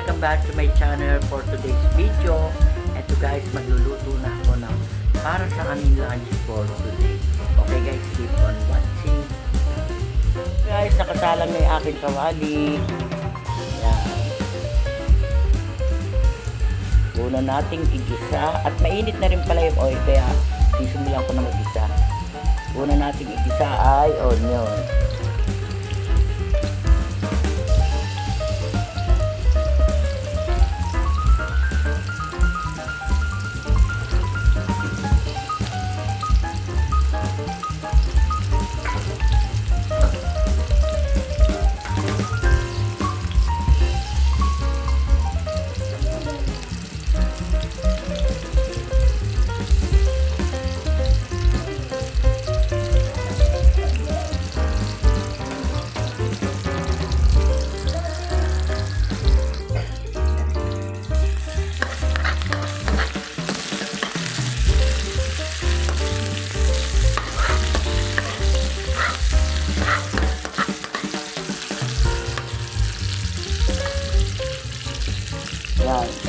welcome back to my channel for today's video. Ito guys, magluluto na ako ng para sa aming lunch for today. Okay guys, keep on watching. Guys, nakasalang na yung aking kawali. Yan. Una nating igisa at mainit na rin pala yung oil kaya sisimulan ko na mag-isa. Una nating igisa ay onion.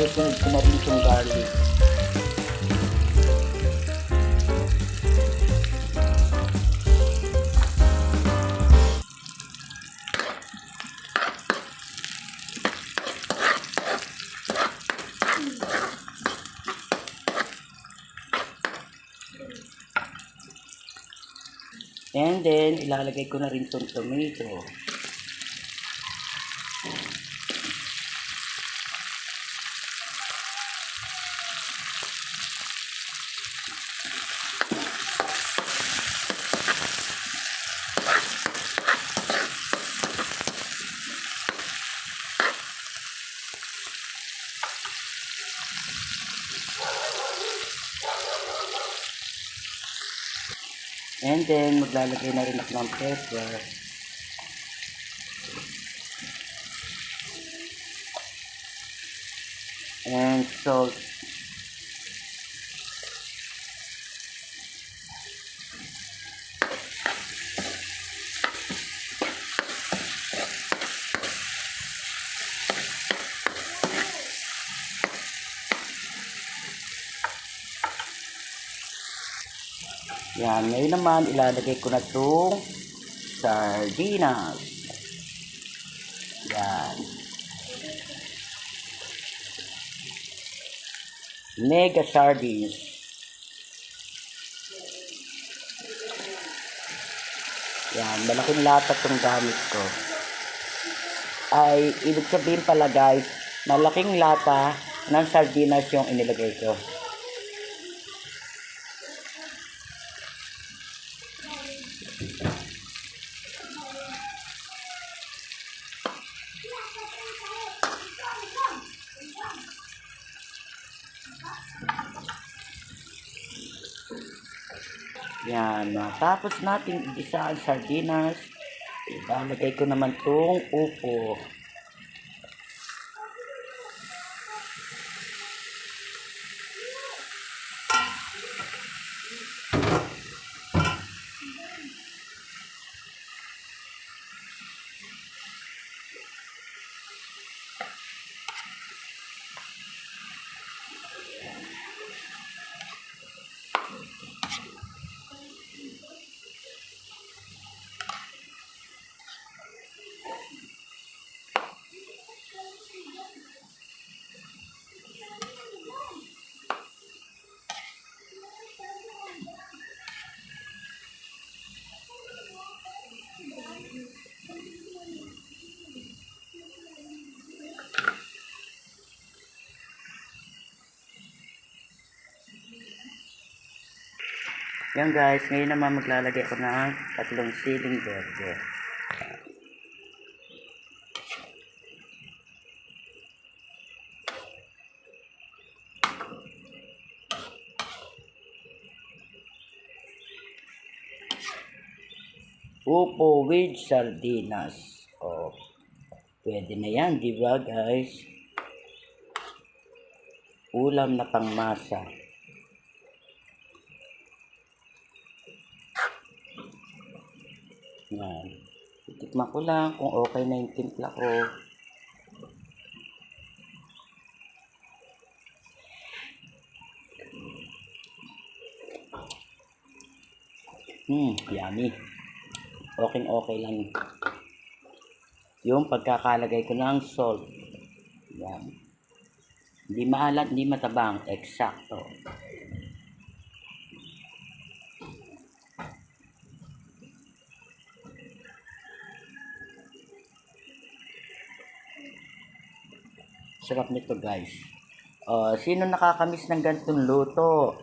Susunod rin itong garlic. And then, ilalagay ko na rin itong tomato. And then, maglalagay na rin ako ng pepper. And salt. Yan, ngayon naman ilalagay ko na itong sardinas. Yan. Mega sardines. Yan, malaking lata itong gamit ko. Ay, ibig sabihin pala guys, malaking lata ng sardinas yung inilagay ko. Yan, matapos natin igisa ang sardinas, ilalagay ko naman tong upo. Yan guys, ngayon naman maglalagay ako ng tatlong siling verde. Upo with sardinas. Oh, pwede na yan, di ba guys? Ulam na pangmasa. Yan. Titikman ko lang kung okay na yung timpla ko. Hmm, yummy. Okay okay lang. Yung pagkakalagay ko ng salt. Yan. Hindi maalat, hindi matabang. Eksakto. Sarap nito guys. Uh, sino nakakamiss ng ganitong luto?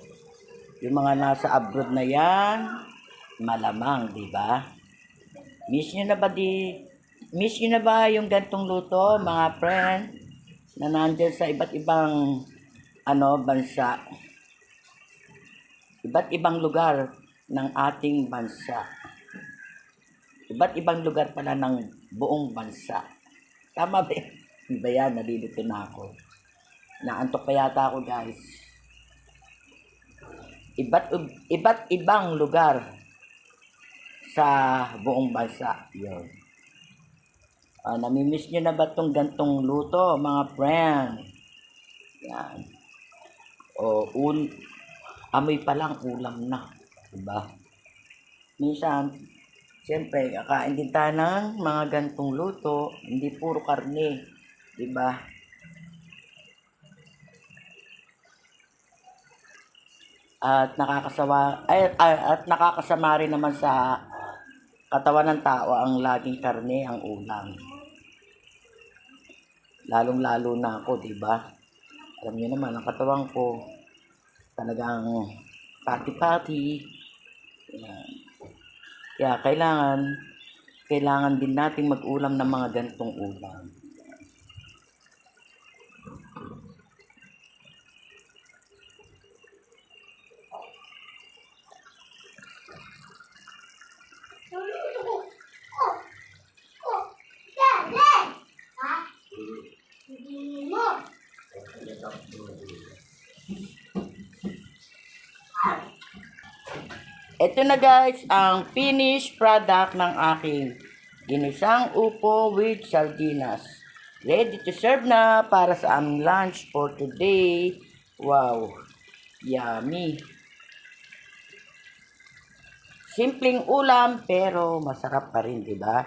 Yung mga nasa abroad na yan, malamang, di ba? Miss nyo na ba di... Miss nyo na ba yung gantong luto, mga friend? Na nandyan sa iba't ibang ano, bansa. Iba't ibang lugar ng ating bansa. Iba't ibang lugar pala ng buong bansa. Tama ba? Yun? Di ba yan? Nalilito na ako. Naantok pa yata ako, guys. Iba't, iba't ibang lugar sa buong bansa. Yun. Ah, namimiss nyo na ba itong gantong luto, mga friend? Yan. O, un, amoy pa lang, ulam na. Diba? Minsan, siyempre, kakain din tayo ng mga gantong luto, hindi puro karne. Diba? At nakakasawa, ay, ay, at nakakasama rin naman sa katawan ng tao ang laging karne, ang ulam. Lalong-lalo na ako, di ba? Alam niyo naman, ang katawan ko, talagang pati-pati. Kaya kailangan, kailangan din nating mag-ulam ng mga ganitong ulam. Ito na guys, ang finished product ng aking ginisang upo with sardinas. Ready to serve na para sa aming lunch for today. Wow, yummy. Simpleng ulam pero masarap pa rin, di ba?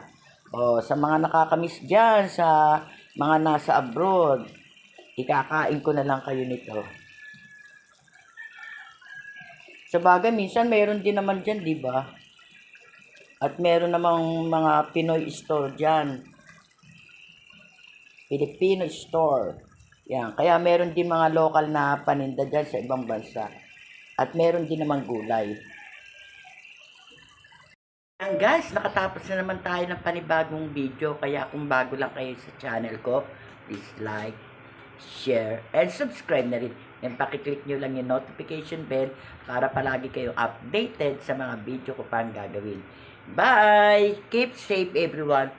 O sa mga nakakamiss dyan, sa mga nasa abroad, ikakain ko na lang kayo nito. Sa bagay, minsan meron din naman dyan, di ba? At meron namang mga Pinoy store dyan. Filipino store. Yan. Kaya meron din mga local na paninda dyan sa ibang bansa. At meron din namang gulay. Yan guys, nakatapos na naman tayo ng panibagong video. Kaya kung bago lang kayo sa channel ko, please like, share, and subscribe na rin. Yan, pakiclick nyo lang yung notification bell para palagi kayo updated sa mga video ko pa ang gagawin. Bye! Keep safe everyone!